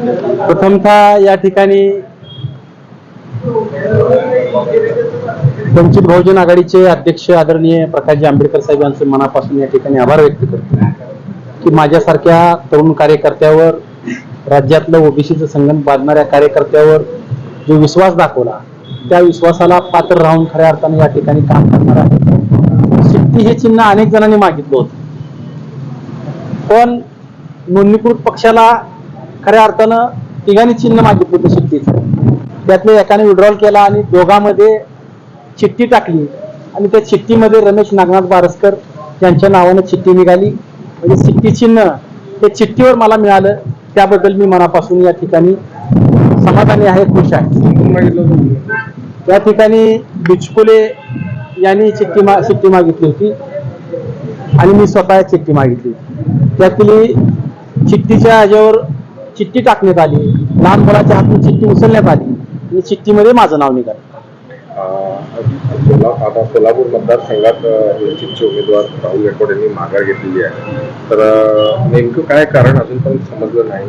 प्रथमतः या ठिकाणी वंचित बहुजन आघाडीचे अध्यक्ष आदरणीय प्रकाशजी आंबेडकर साहेब यांचे मनापासून या ठिकाणी आभार व्यक्त करतो. की माझ्यासारख्या तरुण कार्यकर्त्यावर राज्यातलं ओबीसीचं संगम बांधणाऱ्या कार्यकर्त्यावर जो विश्वास दाखवला त्या विश्वासाला पात्र राहून खऱ्या अर्थाने या ठिकाणी काम करणार आहे. शिट्टी हे चिन्ह अनेक जणांनी मागितलं होतं. पण नोंदणीकृत पक्षाला खऱ्या अर्थानं तिघांनी चिन्ह मागितलं होतं चिठ्ठीचं त्यातले एकाने विड्रॉल केला आणि दोघांमध्ये चिठ्ठी टाकली. आणि त्या चिठ्ठीमध्ये रमेश नागनाथ बारसकर यांच्या नावानं चिठ्ठी निघाली. म्हणजे चिठ्ठी चिन्ह ते चिठ्ठीवर मला मिळालं. त्याबद्दल मी मनापासून या ठिकाणी समाधानी आहे खुश आहे. त्या ठिकाणी बिचकुले यांनी चिठ्ठी मा चिठ्ठी मागितली होती. आणि मी स्वतः चिठ्ठी मागितली. त्यातली चिठ्ठीच्या ह्याच्यावर चिठ्ठी टाकण्यात आली. लहान मुलाच्या हातून चिठ्ठी उचलण्यात आली. आणि चिठ्ठीमध्ये माझं नाव निघालं. सोला- आता सोलापूर मतदारसंघात वंचितचे उमेदवार राहुल गायकवाड यांनी माघार घेतलेली आहे. तर नेमकं काय कारण अजूनपर्यंत समजलं नाही.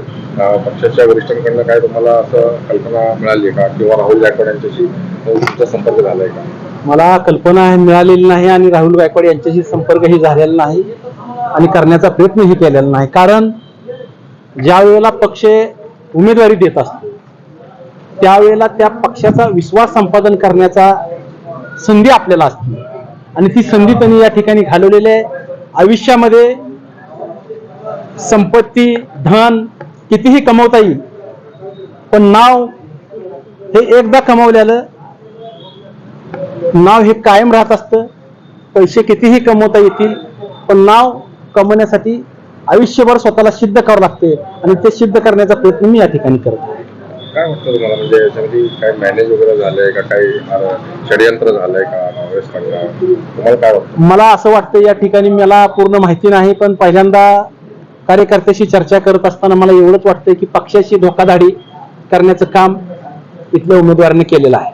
पक्षाच्या वरिष्ठांकडनं काय तुम्हाला असं कल्पना मिळाली आहे का? किंवा राहुल गायकवाड यांच्याशी तुमचा संपर्क झालाय का? मला कल्पना मिळालेली नाही आणि राहुल गायकवाड यांच्याशी संपर्कही झालेला नाही आणि करण्याचा प्रयत्नही केलेला नाही. कारण ज्या वेळेला पक्ष उमेदवारी देत असतो त्यावेळेला त्या पक्षाचा विश्वास संपादन करण्याचा संधी आपल्याला असते. आणि ती संधी त्यांनी या ठिकाणी घालवलेली आहे. आयुष्यामध्ये संपत्ती धन कितीही कमवता येईल पण नाव हे एकदा कमवल्यालं नाव हे कायम राहत असतं. पैसे कितीही कमवता येतील पण नाव कमवण्यासाठी आयुष्यभर स्वतःला सिद्ध करावं लागते आणि ते सिद्ध करण्याचा प्रयत्न मी या ठिकाणी करतो काय वाटतं तुम्हाला? म्हणजे याच्यामध्ये काय मॅनेज वगैरे झालंय का? काही षडयंत्र झालंय का? काँग्रेस सांगा तुम्हाला काय वाटतं? मला असं वाटतं या ठिकाणी मला पूर्ण माहिती नाही पण पहिल्यांदा कार्यकर्त्याशी चर्चा करत असताना मला एवढंच वाटतं की पक्षाशी धोकाधाडी करण्याचं काम इथल्या उमेदवारांनी केलेलं आहे.